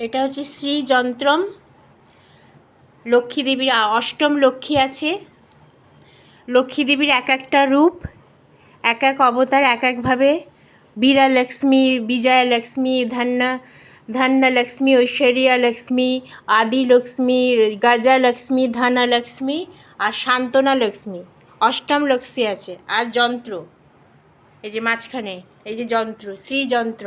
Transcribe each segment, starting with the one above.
এটা হচ্ছে শ্রী যন্ত্রম। লক্ষ্মী দেবীর অষ্টম লক্ষ্মী আছে। লক্ষ্মী দেবীর এক একটা রূপ, এক এক অবতার, এক একভাবে বীরা লক্ষ্মী বিজয়া লক্ষ্মী ধন্য ধন্য লক্ষ্মী ঐশ্বর্যা লক্ষ্মী আদি লক্ষ্মী গজা লক্ষ্মী ধন লক্ষ্মী আর শান্তনা লক্ষ্মী অষ্টম লক্ষ্মী আছে। আর যন্ত্র। এই যে মাঝখানে, এই যে যন্ত্র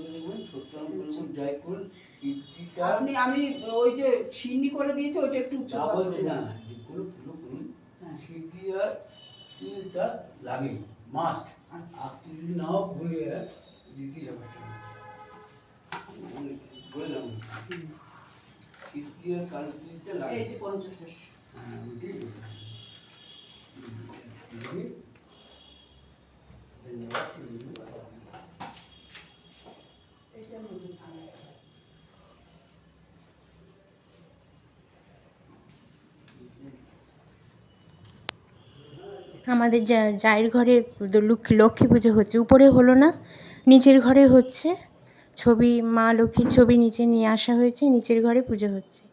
শ্রী যন্ত্র আপনি আমি ওই যে ছিন্নি করে দিয়েছি ওইটা একটু উঁচু যা করে বলছি না যেগুলো পুরো করুন হ্যাঁ। সিটি আর তিলটা লাগে মাস্ট আচ্ছা। আর যদি নাও ভুলে দিতে যাবে। বললাম সিটি আর কালো তিলটা লাগে। এই যে পঞ্চশোষ হ্যাঁ ওইটাই ধন্যবাদ, ধন্যবাদ। এটা নতুন আনা। আমাদের যা, জায়ের ঘরে লক্ষ্মী লক্ষ্মী পুজো হচ্ছে, উপরে হলো না, নিচের ঘরে হচ্ছে, ছবি, মা লক্ষ্মীর ছবি নিচে নিয়ে আসা হয়েছে, নিচের ঘরে পুজো হচ্ছে।